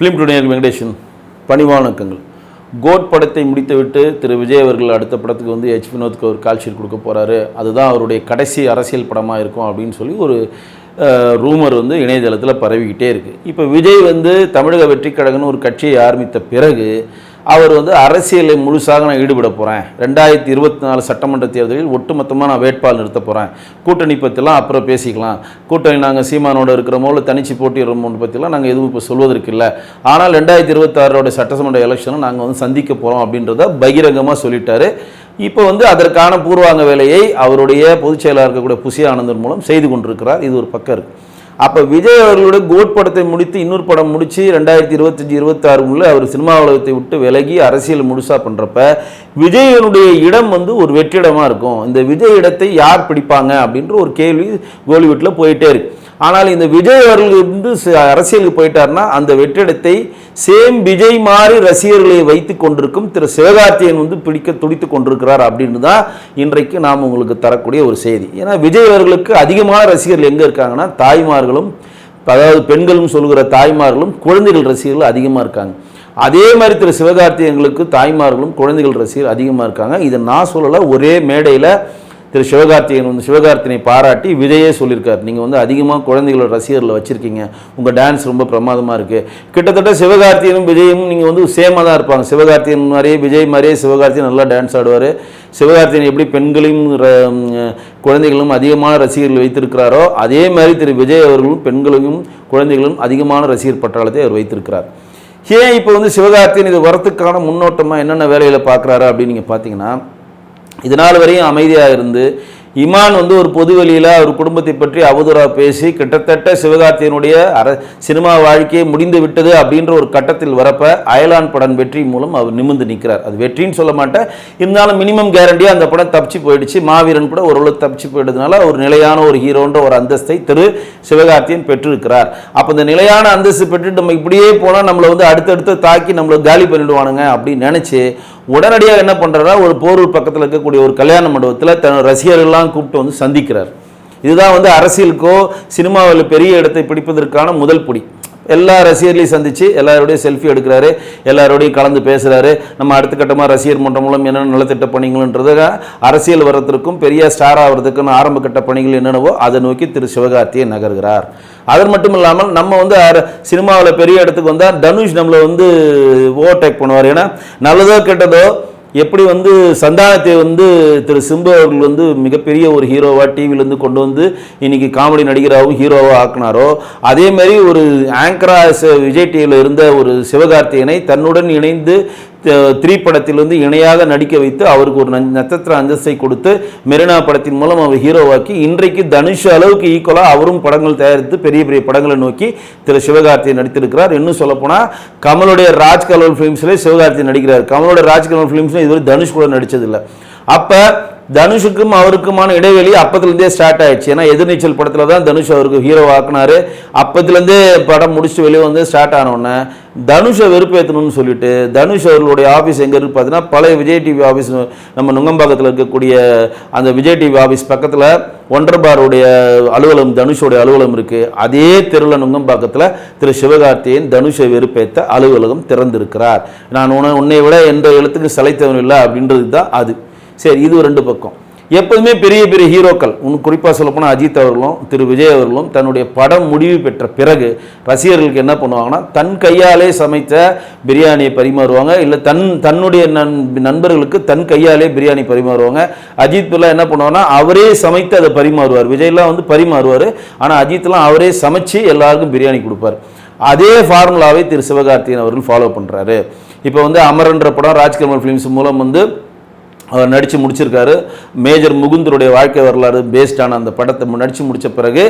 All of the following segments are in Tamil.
ஃபிலிம் டுடேயர் வெங்கடேஷன் பணிவானக்கங்கள் கோட் படத்தை முடித்துவிட்டு திரு. விஜய் அவர்கள் அடுத்த படத்துக்கு வந்து ஹெச் வினோத்க்கு ஒரு கால்ஷீட் கொடுக்க போகிறாரு அதுதான் அவருடைய கடைசி அரசியல் படமாக இருக்கும் அப்படின்னு சொல்லி ஒரு ரூமர் வந்து இணையதளத்தில் பரவிக்கிட்டே இருக்குது இப்போ விஜய் வந்து தமிழக வெற்றி கழகம்னு ஒரு கட்சியை ஆரம்பித்த பிறகு அவர் வந்து அரசியலை முழுசாக நான் ஈடுபட போகிறேன் ரெண்டாயிரத்தி இருபத்தி நாலு சட்டமன்ற தேர்தலில் ஒட்டுமொத்தமாக நான் வேட்பாளர் நிறுத்த போகிறேன் கூட்டணி பற்றிலாம் அப்புறம் பேசிக்கலாம். கூட்டணி நாங்கள் சீமானோட இருக்கிறோமோ இல்லை தனிச்சு போட்டிடுறோமோ பற்றிலாம் நாங்கள் எதுவும் இப்போ சொல்வதற்கு இல்லை. ஆனால் ரெண்டாயிரத்தி இருபத்தாறோட சட்டசமன்ற எலெக்ஷனை நாங்கள் வந்து சந்திக்க போகிறோம் அப்படின்றத பகிரங்கமாக சொல்லிட்டாரு. இப்போ வந்து அதற்கான பூர்வாங்க வேலையை அவருடைய பொதுச் செயலாளர் இருக்கக்கூடிய புசி ஆனந்தன் மூலம் செய்து கொண்டிருக்கிறார். இது ஒரு பக்கம் இருக்குது அப்போ விஜய் அவர்களுடைய கோட் படத்தை முடித்து இன்னொரு படம் முடித்து ரெண்டாயிரத்தி இருபத்தஞ்சி இருபத்தாறுக்குள்ள அவர் சினிமா உலகத்தை விட்டு விலகி அரசியல் முழுசாக பண்ணுறப்ப விஜயனுடைய இடம் வந்து ஒரு வெற்றிடமாக இருக்கும். இந்த விஜய் இடத்தை யார் பிடிப்பாங்க அப்படின்ற ஒரு கேள்வி கோலிவுட்டில் போயிட்டே இருக்கு. ஆனால் இந்த விஜய் அவர்கள் வந்து அரசியலுக்கு போயிட்டார்னா அந்த வெற்றிடத்தை சேம் விஜய் மாதிரி ரசிகர்களை வைத்து கொண்டிருக்கும் திரு சிவகார்த்தியன் வந்து பிடிக்க துடித்து கொண்டிருக்கிறார் அப்படின்னு தான் இன்றைக்கு நாம் உங்களுக்கு தரக்கூடிய ஒரு செய்தி. ஏன்னா விஜய் அவர்களுக்கு அதிகமான ரசிகர்கள் எங்கே இருக்காங்கன்னா தாய்மார்களும் அதாவது பெண்களும் சொல்கிற தாய்மார்களும் குழந்தைகள் ரசிகர்கள் அதிகமாக இருக்காங்க. அதே மாதிரி திரு சிவகார்த்தியங்களுக்கு தாய்மார்களும் குழந்தைகள் ரசிகர் அதிகமாக இருக்காங்க. இதை நான் சொல்லலை ஒரே மேடையில் திரு சிவகார்த்திகேயன் வந்து சிவகார்த்தினை பாராட்டி விஜயே சொல்லியிருக்கார். நீங்கள் வந்து அதிகமாக குழந்தைகளோட ரசிகர்களை வச்சுருக்கீங்க. உங்கள் டான்ஸ் ரொம்ப பிரமாதமாக இருக்குது கிட்டத்தட்ட சிவகார்த்தியனும் விஜயும் நீங்கள் வந்து சேமாக தான் இருப்பாங்க. சிவகார்த்தியன் மாதிரியே விஜய் மாதிரியே சிவகார்த்தியன் நல்லா டான்ஸ் ஆடுவார். சிவகார்த்தியன் எப்படி பெண்களையும் ர- குழந்தைகளும் அதிகமான ரசிகர்கள் வைத்திருக்கிறாரோ அதே மாதிரி திரு விஜய் அவர்களும் பெண்களையும் குழந்தைகளும் அதிகமான ரசிகர் பட்டாளத்தை அவர் வைத்திருக்கிறார். ஏன் இப்போ வந்து சிவகார்த்தியன் இது வரத்துக்கான முன்னோட்டமாக என்னென்ன வேலையில் பார்க்குறாரு அப்படின்னு நீங்கள் பார்த்தீங்கன்னா இது நாள் வரையும் அமைதியாக இருந்து இமான் வந்து ஒரு பொது வெளியில் அவர் குடும்பத்தை பற்றி அவதூறாக பேசி கிட்டத்தட்ட சிவகார்த்தியனுடைய அர சினிமா வாழ்க்கையை முடிந்து விட்டது அப்படின்ற ஒரு கட்டத்தில் வரப்ப அயலான் படம் வெற்றி மூலம் அவர் நிமிர்ந்து நிற்கிறார் அது வெற்றின்னு சொல்ல மாட்டேன். இருந்தாலும் மினிமம் கேரண்டியாக அந்த படம் தப்பிச்சு போயிடுச்சு. மாவீரன் கூட ஓரளவு தப்பிச்சு போயிடுறதுனால ஒரு நிலையான ஒரு ஹீரோன்ற ஒரு அந்தஸ்தை திரு சிவகார்த்தியன் பெற்றிருக்கிறார். அப்போ இந்த நிலையான அந்தஸ்து பெற்றுட்டு நம்ம இப்படியே போனால் நம்மளை வந்து அடுத்தடுத்து தாக்கி நம்மளை காலி பண்ணிடுவானுங்க அப்படின்னு நினச்சி உடனடியாக என்ன பண்ணுறாரா ஒரு போரூர் பக்கத்தில் இருக்கக்கூடிய ஒரு கல்யாண மண்டபத்தில் தன் ரசிகர்கள்லாம் கூப்பிட்டு வந்து சந்திக்கிறார். இதுதான் வந்து அரசியலுக்கோ சினிமாவில் பெரிய இடத்தை பிடிப்பதற்கான முதல் பிடி. எல்லா ரசிகர்களையும் சந்தித்து எல்லாரோடையும் செல்ஃபி எடுக்கிறாரு எல்லாரோடையும் கலந்து பேசுகிறாரு நம்ம அடுத்த கட்டமாக ரசிகர் மன்றம் மூலம் என்னென்ன நலத்திட்ட பணிகள்ன்றது அரசியல் வர்றதுக்கும் பெரிய ஸ்டார் ஆகிறதுக்குன்னு ஆரம்ப கட்ட பணிகள் என்னென்னவோ அதை நோக்கி திரு சிவகார்த்தியை நகர்கிறார். அது மட்டும் இல்லாமல் நம்ம வந்து சினிமாவில் பெரிய இடத்துக்கு வந்தால் தனுஷ் நம்மளை வந்து ஓவர்டேக் பண்ணுவார். ஏன்னா நல்லதோ கெட்டதோ எப்படி வந்து சந்தானத்தை வந்து திரு சிம்பு அவர்கள் வந்து மிகப்பெரிய ஒரு ஹீரோவாக டிவிலேருந்து கொண்டு வந்து இன்றைக்கி காமெடி நடிகராகவும் ஹீரோவாக ஆக்குனாரோ அதே மாதிரி ஒரு ஆங்கரா விஜய் டிவியில் இருந்த ஒரு சிவகார்த்திகனை தன்னுடன் இணைந்து த- த்ரீ படத்தில் வந்து இணையாக நடிக்க வைத்து அவருக்கு ஒரு நட்சத்திர அந்தஸ்தை கொடுத்து மெரினா படத்தின் மூலம் அவர் ஹீரோவாக்கி இன்றைக்கு தனுஷ் அளவுக்கு ஈக்குவலாக அவரும் படங்கள் தயாரித்து பெரிய பெரிய படங்களை நோக்கி திரு சிவகார்த்தியன் நடித்திருக்கிறார். இன்னும் சொல்லப்போனால் கமலுடைய ராஜ் கமல் ஃபிலிம்ஸ்லேயே சிவகார்த்தியன் நடிக்கிறார். கமலுடைய ராஜ் கமல் ஃபிலிம்ஸில் இதுவரை தனுஷ் கூட நடித்ததில்லை அப்போ தனுஷுக்கும் அவருக்குமான இடைவெளி அப்பத்துலேருந்தே ஸ்டார்ட் ஆயிடுச்சு. ஏன்னா எதிர்நீச்சல் படத்தில் தான் தனுஷ் அவருக்கு ஹீரோ ஆக்குனாரு. அப்பத்துலேருந்தே படம் முடிச்சுட்டு வெளியே வந்து ஸ்டார்ட் ஆனோடனே தனுஷை வெறுப்பேற்றணும்னு சொல்லிட்டு தனுஷ் அவர்களுடைய ஆஃபீஸ் எங்கே இருக்கு பார்த்தீங்கன்னா பழைய விஜய் டிவி ஆஃபீஸ் நம்ம நுங்கம்பாக்கத்தில் இருக்கக்கூடிய அந்த விஜய் டிவி ஆஃபீஸ் பக்கத்தில் ஒன்றர் பாருடைய அலுவலகம் தனுஷோடைய அலுவலகம் இருக்குது அதே தெருவில் நுங்கம்பாக்கத்தில் திரு சிவகார்த்தியன் தனுஷை வெறுப்பேற்ற அலுவலகம் திறந்திருக்கிறார். நான் உன உன்னை விட எந்த எழுத்துக்கு சிலைத்தவன் இல்லை அப்படின்றது தான் அது. சரி இது ரெண்டு பக்கம். எப்போதுமே பெரிய பெரிய ஹீரோக்கள் இன்னும் குறிப்பாக சொல்லப்போனால் அஜித் அவர்களும் திரு விஜய் அவர்களும் தன்னுடைய படம் முடிவு பெற்ற பிறகு ரசிகர்களுக்கு என்ன பண்ணுவாங்கன்னா தன் கையாலே சமைத்த பிரியாணியை பரிமாறுவாங்க. இல்லை தன் தன்னுடைய நண் நண்பர்களுக்கு தன் கையாலே பிரியாணி பரிமாறுவாங்க. அஜித் பிள்ளை என்ன பண்ணுவாங்கன்னா அவரே சமைத்து அதை பரிமாறுவார். விஜய்லாம் வந்து பரிமாறுவார். ஆனால் அஜித்லாம் அவரே சமைச்சு எல்லாருக்கும் பிரியாணி கொடுப்பார். அதே ஃபார்முலாவை திரு சிவகார்த்தியன் அவர்கள் ஃபாலோ பண்ணுறாரு இப்போ வந்து அமரன்ற படம் ராஜ்கமல் ஃபிலிம்ஸ் மூலம் வந்து அவர் நடித்து முடிச்சிருக்காரு. மேஜர் முகுந்தருடைய வாழ்க்கை வரலாறு பேஸ்டான அந்த படத்தை நடித்து முடித்த பிறகு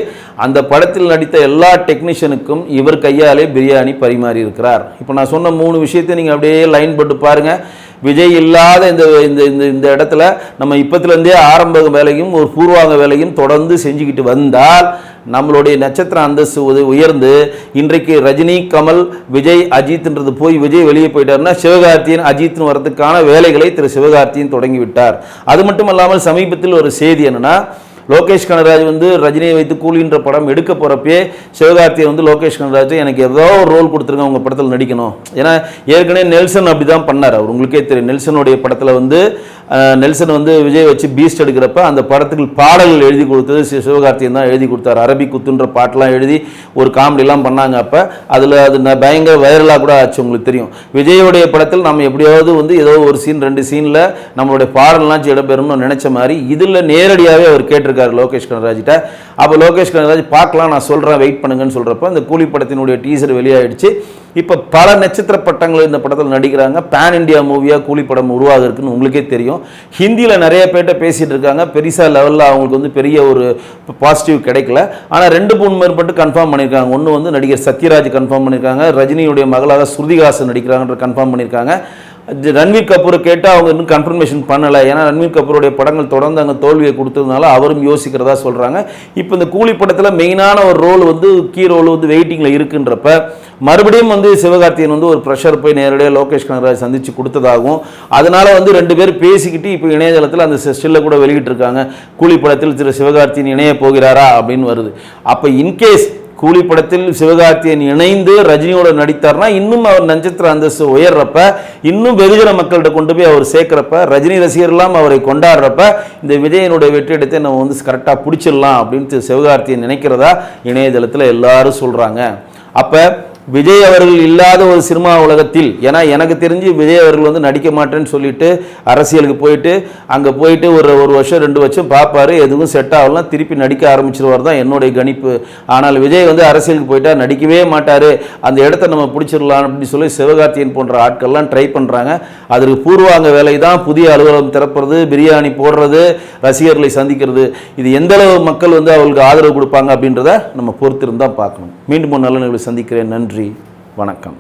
அந்த படத்தில் நடித்த எல்லா டெக்னீஷியனுக்கும் இவர் கையாலே பிரியாணி பரிமாறி இருக்கிறார். இப்போ நான் சொன்ன மூணு விஷயத்தை நீங்கள் அப்படியே லைன் போட்டு பாருங்கள் விஜய் இல்லாத இந்த இந்த இந்த இந்த இடத்துல நம்ம இப்பத்துலேருந்தே ஆரம்ப வேலையும் ஒரு பூர்வாங்க வேலையும் தொடர்ந்து செஞ்சுக்கிட்டு வந்தால் நம்மளுடைய நட்சத்திர அந்தஸ்து உயர்ந்து இன்றைக்கு ரஜினி கமல் விஜய் அஜித்ன்றது போய் விஜய் வெளியே போயிட்டாருன்னா சிவகார்த்தியன் அஜித்னு வரதுக்கான வேலைகளை திரு சிவகார்த்தியன் தொடங்கி விட்டார் அது மட்டும் இல்லாமல் சமீபத்தில் ஒரு செய்தி என்னென்னா லோகேஷ் கனராஜ் வந்து ரஜினியை வைத்து கூலின்ற படம் எடுக்க போகிறப்பே சிவகார்த்தியை வந்து லோகேஷ் கனராஜ் எனக்கு ஏதோ ஒரு ரோல் கொடுத்துருங்க உங்கள் படத்தில் நடிக்கணும். ஏன்னா ஏற்கனவே நெல்சன் அப்படி தான் பண்ணார் அவர். உங்களுக்கே தெரியும் நெல்சனுடைய படத்தில் வந்து நெல்சன் வந்து விஜய் வச்சு பீஸ்ட் எடுக்கிறப்ப அந்த படத்துக்கு பாடல்கள் எழுதி கொடுத்தது சிவகார்த்தியன் தான் எழுதி கொடுத்தார். அரபி குத்துன்ற பாட்டெலாம் எழுதி ஒரு காமெடிலாம் பண்ணாங்க அப்போ. அதில் அது பயங்கர வைரலாக கூட ஆச்சு உங்களுக்கு தெரியும். விஜயோடைய படத்தில் நம்ம எப்படியாவது வந்து ஏதோ ஒரு சீன் ரெண்டு சீனில் நம்மளுடைய பாடல்லாம் இடம்பெறும்னு நினச்ச மாதிரி இதில் நேரடியாகவே அவர் கேட்டிருக்காரு. லோகேஷ் கனராஜிட்ட அப்போ லோகேஷ் கனராஜ் பார்க்கலாம் நான் சொல்கிறேன் வெயிட் பண்ணுங்கன்னு சொல்கிறப்ப அந்த கூலி படத்தினுடைய டீசர் வெளியாயிடுச்சு. இப்போ பல நட்சத்திர பட்டங்கள் இந்த படத்தில் நடிக்கிறாங்க. பேன் இந்தியா மூவியாக கூலி படம் உருவாகிருக்குன்னு உங்களுக்கே தெரியும். ஹிந்தியில் நிறைய பேர்கிட்ட பேசிகிட்டு இருக்காங்க. பெருசாக லெவலில் அவங்களுக்கு வந்து பெரிய ஒரு பாசிட்டிவ் கிடைக்கல. ஆனால் ரெண்டு மூணு மேற்பட்டு கன்ஃபார்ம் பண்ணியிருக்காங்க ஒன்று வந்து நடிகர் சத்யராஜ் கன்ஃபார்ம் பண்ணியிருக்காங்க ரஜினியுடைய மகளாக ஸ்ருதிகாசன் நடிக்கிறாங்கன்ற கன்ஃபார்ம் பண்ணியிருக்காங்க ரன்வீர் கபூரை கேட்டால் அவங்க இன்னும் கன்ஃபர்மேஷன் பண்ணலை. ஏன்னா ரன்வீர் கபூருடைய படங்கள் தொடர்ந்து அங்கே தோல்வியை கொடுத்ததுனால அவரும் யோசிக்கிறதா சொல்கிறாங்க இப்போ இந்த கூலி படத்தில் மெயினான ஒரு ரோல் வந்து கீ ரோல் வந்து வெயிட்டிங்கில் இருக்குன்றப்ப மறுபடியும் வந்து சிவகார்த்தியன் வந்து ஒரு ப்ரெஷர் போய் நேரடியாக லோகேஷ் கனகராஜ் சந்தித்து கொடுத்ததாகவும் அதனால வந்து ரெண்டு பேரும் பேசிக்கிட்டு இப்போ இணையதளத்தில் அந்த ஸ்டில்ல கூட வெளியிட்டிருக்காங்க. கூலி படத்தில் திரு சிவகார்த்தியன் இணைய போகிறாரா அப்படின்னு வருது. அப்போ இன்கேஸ் கூலி படத்தில் சிவகார்த்தியன் இணைந்து ரஜினியோட நடித்தார்னா இன்னும் அவர் நட்சத்திர அந்தஸ்து உயர்றப்ப இன்னும் வெகுஜன மக்கள்கிட்ட கொண்டு போய் அவர் சேர்க்குறப்ப ரஜினி ரசிகர்லாம் அவரை கொண்டாடுறப்ப இந்த விஜயனுடைய வெற்றிடத்தை நம்ம வந்து கரெக்டாக பிடிச்சிடலாம் அப்படின்ட்டு சிவகார்த்தியன் நினைக்கிறதா இணையதளத்தில் எல்லாரும் சொல்கிறாங்க அப்போ விஜய் அவர்கள் இல்லாத ஒரு சினிமா உலகத்தில் ஏன்னா எனக்கு தெரிஞ்சு விஜய் அவர்கள் வந்து நடிக்க மாட்டேன்னு சொல்லிட்டு அரசியலுக்கு போயிட்டு அங்கே போயிட்டு ஒரு ஒரு வருஷம் ரெண்டு வருஷம் பார்ப்பாரு எதுவும் செட் ஆகலாம் திருப்பி நடிக்க ஆரம்பிச்சிருவார் தான் என்னுடைய கணிப்பு. ஆனால் விஜய் வந்து அரசியலுக்கு போயிட்டா நடிக்கவே மாட்டார். அந்த இடத்த நம்ம பிடிச்சிடலாம் அப்படின்னு சொல்லி சிவகார்த்தியன் போன்ற ஆட்கள்லாம் ட்ரை பண்ணுறாங்க அதற்கு பூர்வாங்க வேலை தான் புதிய அலுவலகம் திறப்புறது பிரியாணி போடுறது ரசிகர்களை சந்திக்கிறது. இது எந்தளவு மக்கள் வந்து அவர்களுக்கு ஆதரவு கொடுப்பாங்க அப்படின்றத நம்ம பொறுத்திருந்தா பார்க்கணும். மீண்டும் ஒரு நல்ல நிகழ்வு சந்திக்கிறேன். நன்றி வணக்கம்.